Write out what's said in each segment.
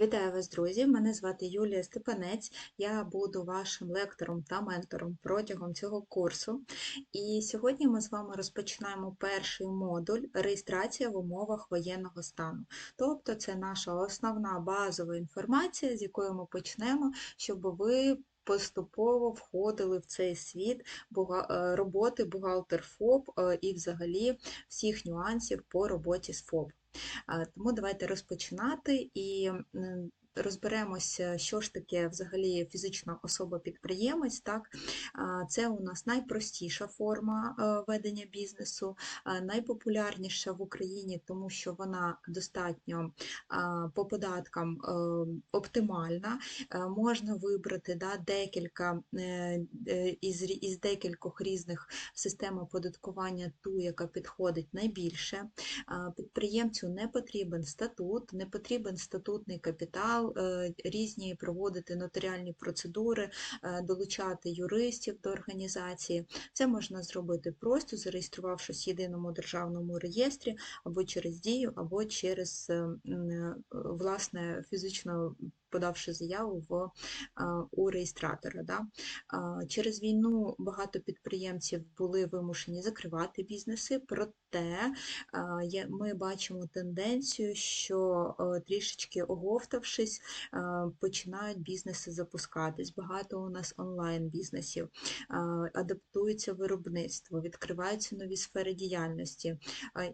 Вітаю вас, друзі! Мене звати Юлія Степанець. Я буду вашим лектором та ментором протягом цього курсу. І сьогодні ми з вами розпочинаємо перший модуль реєстрація в умовах воєнного стану. Тобто це наша основна базова інформація, з якої ми почнемо, щоб ви поступово входили в цей світ е, роботи бухгалтер ФОП е, і взагалі всіх нюансів по роботі з ФОП. Тому давайте розпочинати. І розберемося, що ж таке взагалі фізична особа-підприємець. Так? Це у нас найпростіша форма е, ведення бізнесу, найпопулярніша в Україні, тому що вона достатньо по податкам е, оптимальна. Е, Можна вибрати да, декілька е, е, із, із декількох різних систем оподаткування ту, яка підходить найбільше. Підприємцю не потрібен статут, не потрібен статутний капітал, е, різні проводити нотаріальні процедури, е, долучати юристів до організації. Це можна зробити просто зареєструвавшись в єдиному державному реєстрі або через дію, або через е, власне фізично подавши заяву в, у реєстратора. Да? Через війну багато підприємців були вимушені закривати бізнеси, проте ми бачимо тенденцію, що е, трішечки оговтавшись, е, починають бізнеси запускатись. Багато у нас онлайн-бізнесів, адаптується виробництво, відкриваються нові сфери діяльності.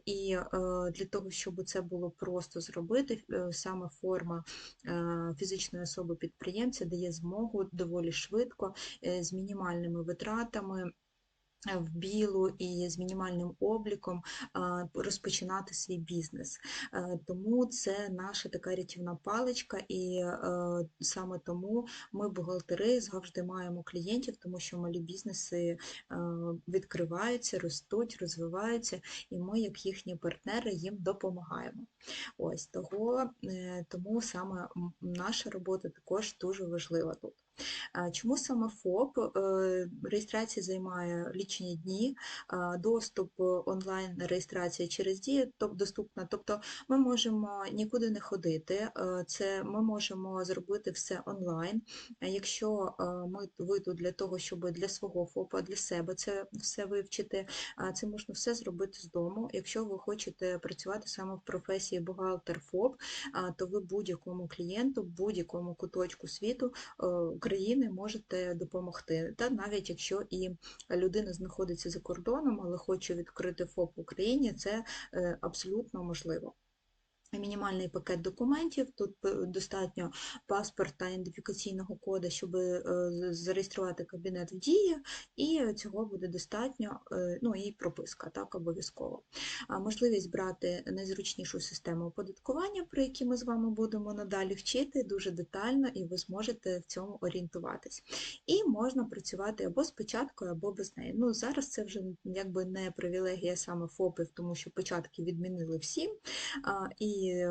І е, для того, щоб це було просто зробити, е, саме форма е, фізичної особи підприємця дає змогу доволі швидко е, з мінімальними витратами. В білу і з мінімальним обліком розпочинати свій бізнес. Е, Тому це наша така рятівна паличка, і е, саме тому ми, бухгалтери, завжди маємо клієнтів, тому що малі бізнеси е, відкриваються, ростуть, розвиваються, і ми, як їхні партнери, їм допомагаємо. Ось того, тому саме наша робота також дуже важлива тут. Чому саме ФОП? Е, Реєстрація займає лічені дні, доступ онлайн реєстрація через тоб- доступна. Тобто ми можемо нікуди не ходити. е, Це ми можемо зробити все онлайн. Якщо е, ми ви тут для того, щоб для свого ФОПа, для себе це все вивчити, це можна все зробити з дому. Якщо ви хочете працювати саме в професії бухгалтер ФОП, то ви будь-якому клієнту, будь-якому куточку світу е, України можете допомогти. Та навіть якщо і людина знаходиться за кордоном, але хоче відкрити ФОП в Україні, це е, абсолютно можливо. Мінімальний пакет документів, тут п- достатньо паспорта ідентифікаційного коду, щоб е, зареєструвати кабінет в дії, і цього буде достатньо, е, ну і прописка, так, обов'язково. Можливість брати найзручнішу систему оподаткування, про які ми з вами будемо надалі вчити, дуже детально, і ви зможете в цьому орієнтуватись. І можна працювати або з печаткою, або без неї. Ну, зараз це вже якби не привілегія саме ФОПів, тому що початки відмінили всі. А, і,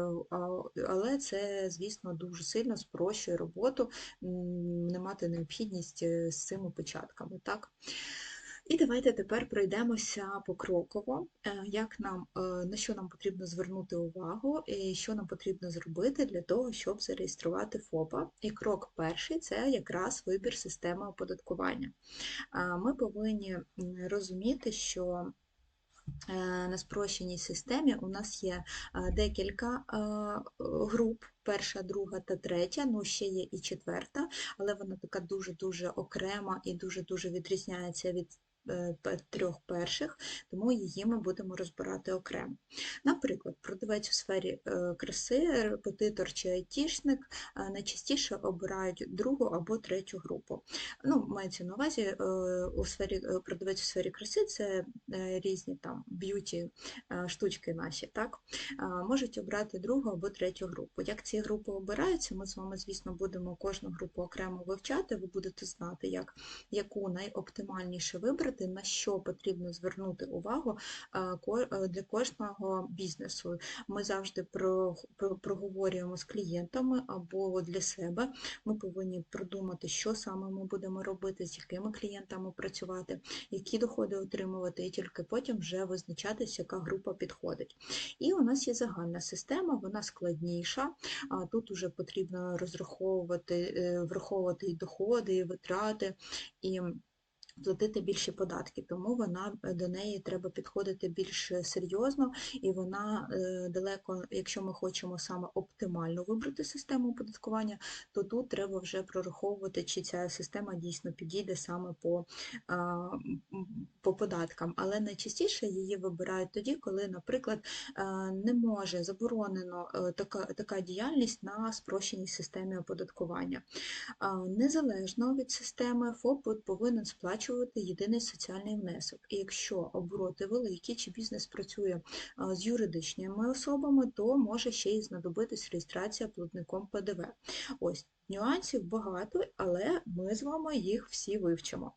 але це, звісно, дуже сильно спрощує роботу, не мати необхідність е, з цими початками. Так? І давайте тепер пройдемося покроково, е, як нам, е, на що нам потрібно звернути увагу і що нам потрібно зробити для того, щоб зареєструвати ФОПа. І крок перший це якраз вибір системи оподаткування. Ми повинні розуміти, що Е, на спрощеній системі у нас є е, декілька е, груп, перша, друга та третя, ну ще є і четверта, але вона така дуже-дуже окрема і дуже-дуже відрізняється від е, трьох перших, тому її ми будемо розбирати окремо. Наприклад, продавець у сфері е, краси, репетитор чи айтішник е, найчастіше обирають другу або третю групу. Ну, мається на увазі е, у сфері е, продавець у сфері краси це е, різні там б'юті е, штучки наші, так? Можуть обрати другу або третю групу. Як ці групи обираються, ми з вами, звісно, будемо кожну групу окремо вивчати, ви будете знати, як, яку найоптимальніше вибрати проговорити, на що потрібно звернути увагу для кожного бізнесу. Ми завжди проговорюємо з клієнтами або для себе. Ми повинні продумати, що саме ми будемо робити, з якими клієнтами працювати, які доходи отримувати, і тільки потім вже визначатися, яка група підходить. І у нас є загальна система, вона складніша. Тут вже потрібно розраховувати, е, враховувати і доходи, і витрати. і платити більші податки, тому вона е, до неї треба підходити більш серйозно, і вона е, далеко, якщо ми хочемо саме оптимально вибрати систему оподаткування, то тут треба вже прораховувати, чи ця система дійсно підійде саме по по податкам. Але найчастіше її вибирають тоді, коли, наприклад, не може заборонено е, така така діяльність на спрощеній системі оподаткування. Незалежно від системи, ФОП повинен сплачувати сплачувати єдиний соціальний внесок. І якщо обороти великі чи бізнес працює з юридичними особами, то може ще й знадобитись реєстрація платником ПДВ. Ось нюансів багато, але ми з вами їх всі вивчимо.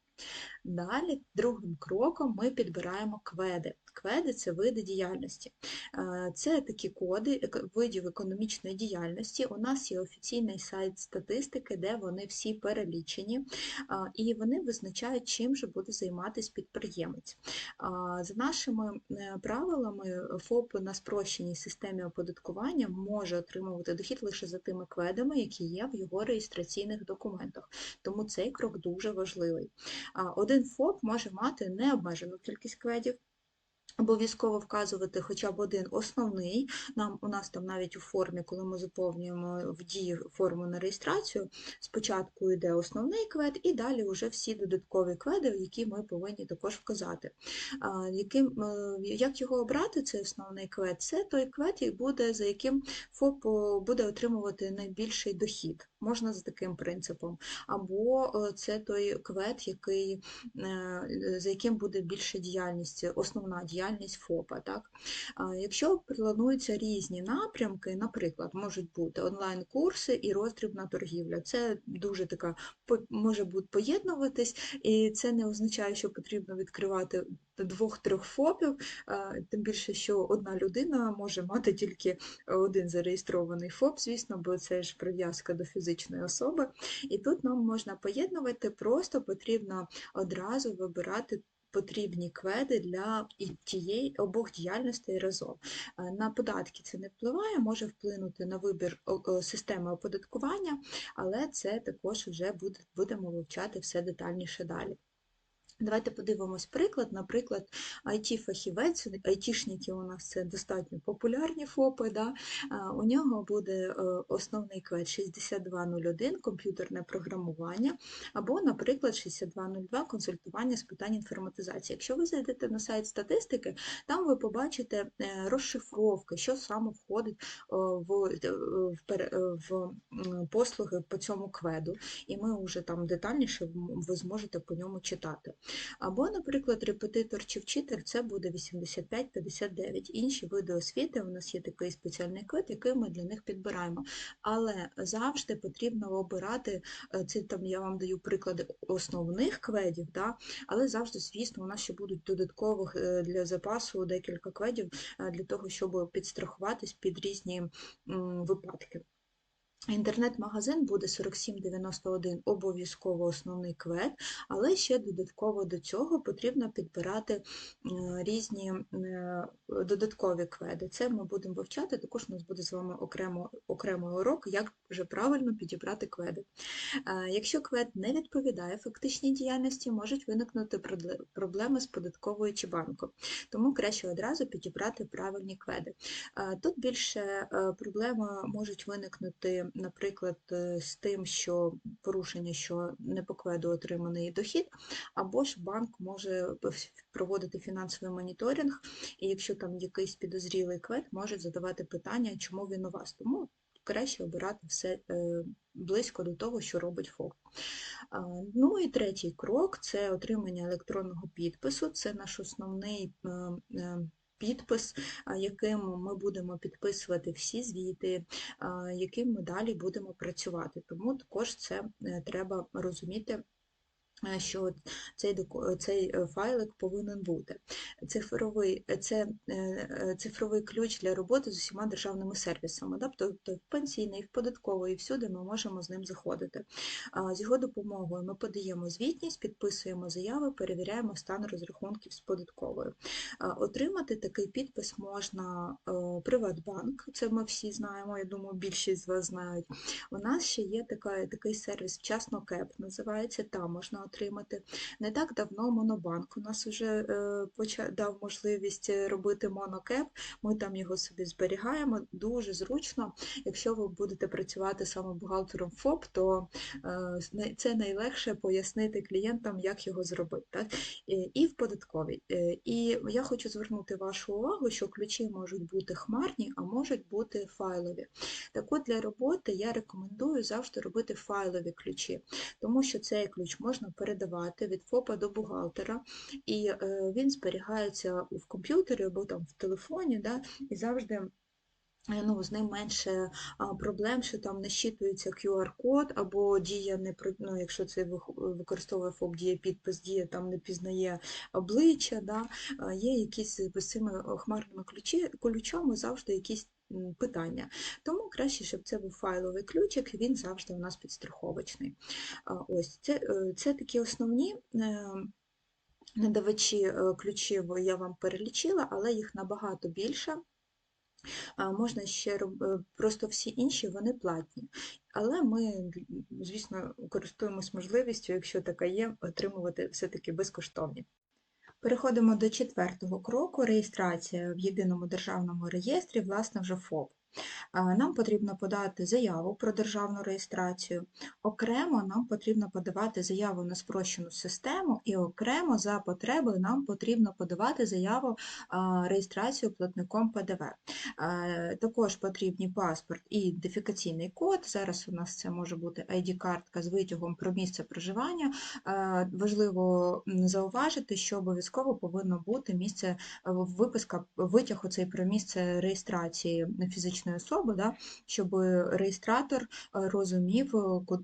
Далі, другим кроком, ми підбираємо кведи. Кведи це види діяльності. Е, це такі коди видів економічної діяльності. У нас є офіційний сайт статистики, де вони всі перелічені, і вони визначають, чим же буде займатися підприємець. За нашими е, правилами, ФОП на спрощеній системі оподаткування може отримувати дохід лише за тими кведами, які є в його реєстраційних документах. Тому цей крок дуже важливий. Один ФОП може мати необмежену кількість кведів, Обов'язково вказувати хоча б один основний. Нам У нас там навіть у формі, коли ми заповнюємо в дії форму на реєстрацію, спочатку йде основний квед, і далі вже всі додаткові кведи, які ми повинні також вказати. Яким, е, Як його обрати, цей основний квед? Це той квед, буде, за яким ФОП буде отримувати найбільший дохід. Можна за таким принципом. Або е, це той квед, який, е, за яким буде більша діяльність, основна діяльність діяльність ФОПа. Так? Якщо плануються різні напрямки, наприклад, можуть бути онлайн-курси і роздрібна торгівля. Це дуже така може бути поєднуватись, і це не означає, що потрібно відкривати двох-трьох ФОПів, тим більше, що одна людина може мати тільки один зареєстрований ФОП, звісно, бо це ж прив'язка до фізичної особи. І тут нам можна поєднувати, просто потрібно одразу вибирати потрібні кведи для тієї обох діяльностей разом. Е, на податки це не впливає, може вплинути на вибір системи оподаткування, але це також вже будемо вивчати все детальніше далі. Давайте подивимось приклад. Наприклад, IT-фахівець, айтішники у нас це достатньо популярні ФОПи. Да? У нього буде е, основний квет 6201 комп'ютерне програмування, або, наприклад, 6202 консультування з питань інформатизації. Якщо ви зайдете на сайт статистики, там ви побачите е, розшифровки, що саме входить в, в послуги по цьому кведу, і ми вже там детальніше ви зможете по ньому читати. Або, наприклад, репетитор чи вчитель це буде 85-59. Інші види освіти, у нас є такий спеціальний код, який ми для них підбираємо. Але завжди потрібно обирати, е, це там я вам даю приклади основних кведів, да? але завжди, звісно, у нас ще будуть додаткових е, для запасу декілька кведів е, для того, щоб підстрахуватись під різні випадки. Інтернет-магазин буде 4791 обов'язково основний квет, але ще додатково до цього потрібно підбирати е, різні е, додаткові кведи. Це ми будемо вивчати, також у нас буде з вами окремо, окремий урок, як вже правильно підібрати кведи. Е, якщо квед не відповідає фактичній діяльності, можуть виникнути проблеми з податковою чи банком, тому краще одразу підібрати правильні кведи. Тут більше проблеми можуть виникнути наприклад, е, з тим, що порушення, що не по кведу отриманий дохід, або ж банк може проводити фінансовий моніторинг, і якщо там якийсь підозрілий квед, може задавати питання, чому він у вас. Тому краще обирати все е, близько до того, що робить ФОП. Ну і третій крок це отримання електронного підпису, це наш основний е, підпис, яким ми будемо підписувати всі звіти, яким ми далі будемо працювати. Тому також це е, треба розуміти що цей, цей е, файлик повинен бути. Цифровий, це е, е, цифровий ключ для роботи з усіма державними сервісами, тобто в пенсійний, в податковий, і всюди ми можемо з ним заходити. З його допомогою ми подаємо звітність, підписуємо заяви, перевіряємо стан розрахунків з податковою. Отримати такий підпис можна Приватбанк, це ми всі знаємо, я думаю, більшість з вас знають. У нас ще є така, такий сервіс вчасно КЕП, називається, там можна отримати. Не так давно Монобанк у нас вже е, дав можливість е, робити монокеп, ми там його собі зберігаємо. Дуже зручно. Якщо ви будете працювати саме бухгалтером ФОП, то е, це найлегше пояснити клієнтам, як його зробити. Так? І- в податковій. І я хочу звернути вашу увагу, що ключі можуть бути хмарні, а можуть бути файлові. Так от для роботи я рекомендую завжди робити файлові ключі, тому що цей ключ можна передавати від ФОПа до бухгалтера, і е, він зберігається в комп'ютері або там в телефоні, да, і завжди. е, Ну, з ним менше проблем, що там не щитується QR-код, або дія не ну, якщо це використовує ФОП дія підпис, дія там не пізнає обличчя, да, є якісь з цими хмарними ключі, ключами завжди якісь питання. Тому краще, щоб це був файловий ключик, він завжди у нас підстраховочний. Ось це, е, це такі основні. е, Надавачі е, ключів я вам перелічила, але їх набагато більше. Можна ще просто всі інші вони платні. Але ми, звісно, користуємось можливістю, якщо така є, отримувати все-таки безкоштовні. Переходимо до четвертого кроку реєстрація в єдиному державному реєстрі, власне, вже ФОП. Нам потрібно подати заяву про державну реєстрацію. Окремо нам потрібно подавати заяву на спрощену систему, і окремо за потребою нам потрібно подавати заяву реєстрацію платником ПДВ. Також потрібні паспорт і ідентифікаційний код. Зараз у нас це може бути ID-картка з витягом про місце проживання. Важливо зауважити, що обов'язково повинно бути місце виписка, витяг оцей про місце реєстрації фізичної особи, да, щоб реєстратор е, розумів,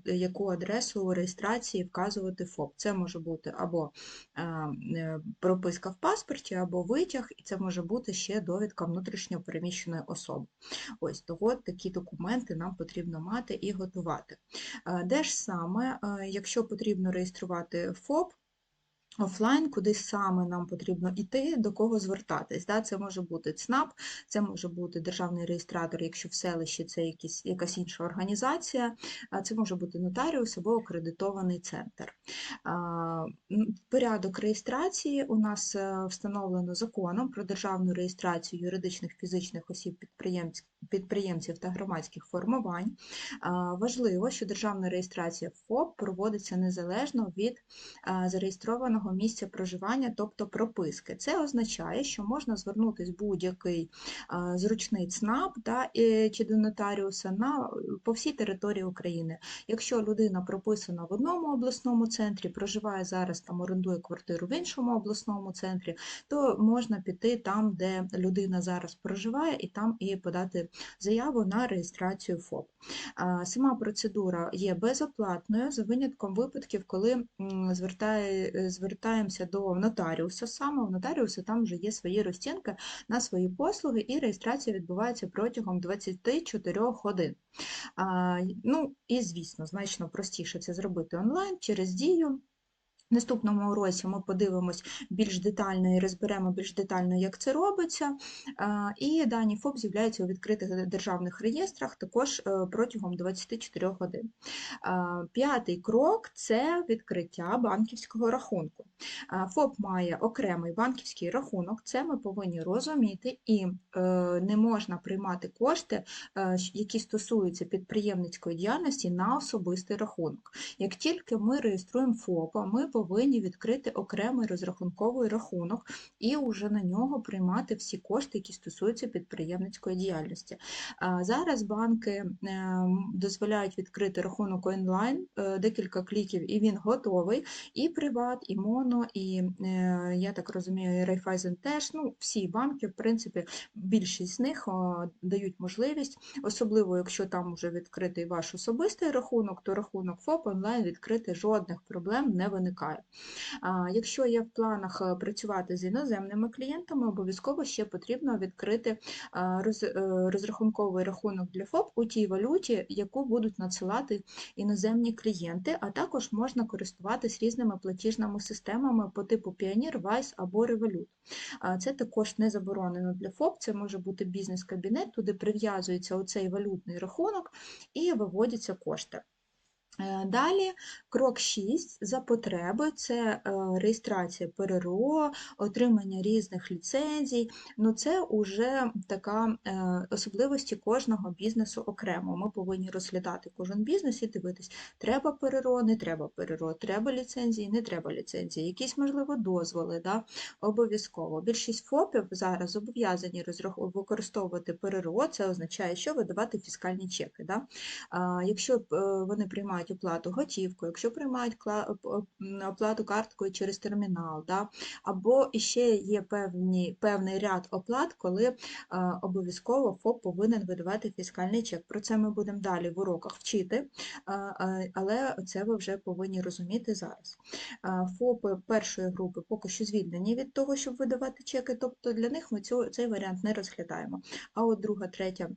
е, яку адресу реєстрації вказувати ФОП. Це може бути або е, е, прописка в паспорті, або витяг, і це може бути ще довідка внутрішньо переміщеної особи. Ось того такі документи нам потрібно мати і готувати. Е, Де ж саме, е, якщо потрібно реєструвати ФОП, Офлайн, куди саме нам потрібно йти, до кого звертатись. Да? Це може бути ЦНАП, це може бути державний реєстратор, якщо в селищі це якісь, якась інша організація, це може бути нотаріус або акредитований центр. Порядок реєстрації у нас е, встановлено законом про державну реєстрацію юридичних фізичних осіб підприємців, підприємців та громадських формувань. Важливо, що державна реєстрація ФОП проводиться незалежно від зареєстрованого місця проживання, тобто прописки. Це означає, що можна звернутися будь-який зручний ЦНАП е, чи до нотаріуса на, по всій території України. Якщо людина прописана в одному обласному центрі, проживає зараз там, орендує квартиру в іншому обласному центрі, то можна піти там, де людина зараз проживає, і там і подати заяву на реєстрацію ФОП. Сама процедура є безоплатною за винятком випадків, коли звертає, е, звертаємося до нотаріуса. Саме у нотаріуса там вже є свої розцінки на свої послуги, і реєстрація відбувається протягом 24 годин. Ну і звісно, значно простіше це зробити онлайн через дію. Наступному уроці ми подивимось більш детально і розберемо більш детально, як це робиться. І дані ФОП з'являються у відкритих державних реєстрах також е, протягом 24 годин. П'ятий крок це відкриття банківського рахунку. ФОП має окремий банківський рахунок, це ми повинні розуміти, і е, не можна приймати кошти, е, які стосуються підприємницької діяльності на особистий рахунок. Як тільки ми реєструємо ФОПа, ми повинні відкрити окремий розрахунковий рахунок і вже на нього приймати всі кошти, які стосуються підприємницької діяльності. Зараз банки ем, дозволяють відкрити рахунок онлайн, е, декілька кліків, і він готовий. І Приват, і Моно, і е, я так розумію, і Райфайзен теж. Ну, всі банки, в принципі, більшість з них дають можливість, особливо якщо там вже відкритий ваш особистий рахунок, то рахунок ФОП онлайн відкрити жодних проблем не виникає. А, Якщо є в планах е, працювати з іноземними клієнтами, обов'язково ще потрібно відкрити роз- е, розрахунковий рахунок для ФОП у тій валюті, яку будуть надсилати іноземні клієнти, а також можна користуватись різними платіжними системами по типу Pioneer, Wise або Revolut. Це також не заборонено для ФОП, це може бути бізнес-кабінет, туди прив'язується оцей валютний рахунок і виводяться кошти. Е, Далі крок 6 за потреби це е, реєстрація ПРРО, отримання різних ліцензій. Ну це вже така е, особливості кожного бізнесу окремо. Ми повинні розглядати кожен бізнес і дивитись, треба ПРРО, не треба ПРРО, треба ліцензії, не треба ліцензії, якісь, можливо, дозволи, да? обов'язково. Більшість ФОПів зараз зобов'язані використовувати ПРРО, це означає, що видавати фіскальні чеки. Да? Якщо вони приймають оплату готівкою, якщо приймають оплату карткою через термінал, да? або ще є певні, певний ряд оплат, коли е, обов'язково ФОП повинен видавати фіскальний чек. Про це ми будемо далі в уроках вчити, а, а, але це ви вже повинні розуміти зараз. ФОПи першої групи поки що звільнені від того, щоб видавати чеки, тобто для них ми цю, цей варіант не розглядаємо. А от друга, третя е,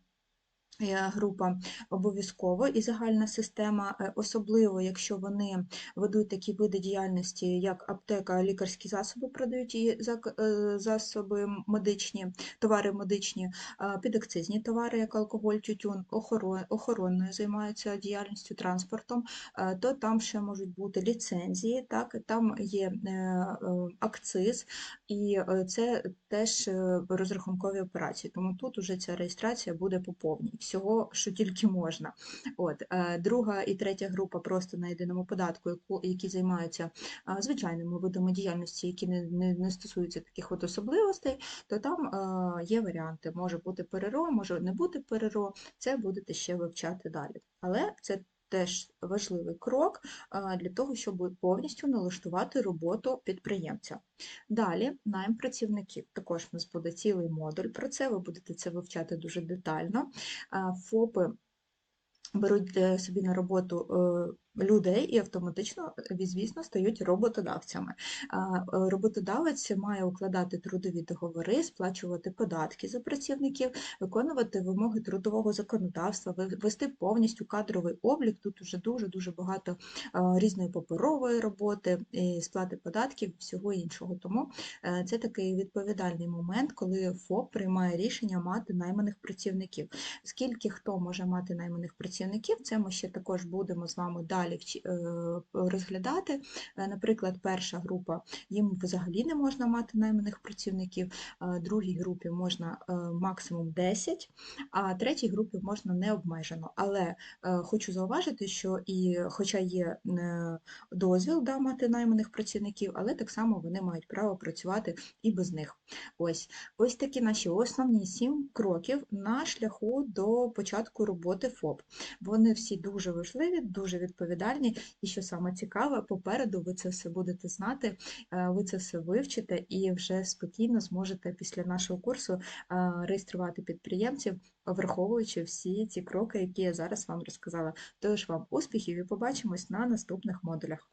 група обов'язково і загальна система, е, особливо якщо вони ведуть такі види діяльності, як аптека, лікарські засоби продають і е, засоби медичні, товари медичні, е, підакцизні товари, як алкоголь, тютюн, охоро- охоронною займаються діяльністю, транспортом, е, то там ще можуть бути ліцензії, так, там є е, е, акциз, і е, це теж е, розрахункові операції. Тому тут уже ця реєстрація буде по повній. Всього, що тільки можна. От, е, друга і третя група просто на єдиному податку, які займаються звичайними видами діяльності, які не, не, не стосуються таких от особливостей, то там е, є варіанти. Може бути ПРРО, може не бути ПРРО. Це будете ще вивчати далі. Але це теж важливий крок для того, щоб повністю налаштувати роботу підприємця. Далі найм працівників. Також в нас буде цілий модуль про це, ви будете це вивчати дуже детально. ФОПи беруть е, собі на роботу е, людей і автоматично, е, звісно, стають роботодавцями. Е, Роботодавець має укладати трудові договори, сплачувати податки за працівників, виконувати вимоги трудового законодавства, вести повністю кадровий облік. Тут уже дуже-дуже багато е, різної паперової роботи, і сплати податків, всього іншого. Тому це такий відповідальний момент, коли ФОП приймає рішення мати найманих працівників. Скільки хто може мати найманих працівників, це ми ще також будемо з вами далі вчи- е, розглядати. Е, Наприклад, перша група, їм взагалі не можна мати найманих працівників, другій групі можна е, максимум 10, а третій групі можна необмежено. Але е, хочу зауважити, що і хоча є дозвіл да, мати найманих працівників, але так само вони мають право працювати і без них. Ось, ось такі наші основні сім кроків на шляху до початку роботи ФОП. Вони всі дуже важливі, дуже відповідальні, і що саме цікаве, попереду ви це все будете знати, е, ви це все вивчите і вже спокійно зможете після нашого курсу е, реєструвати підприємців, враховуючи всі ці кроки, які я зараз вам розказала. Тож вам успіхів і побачимось на наступних модулях.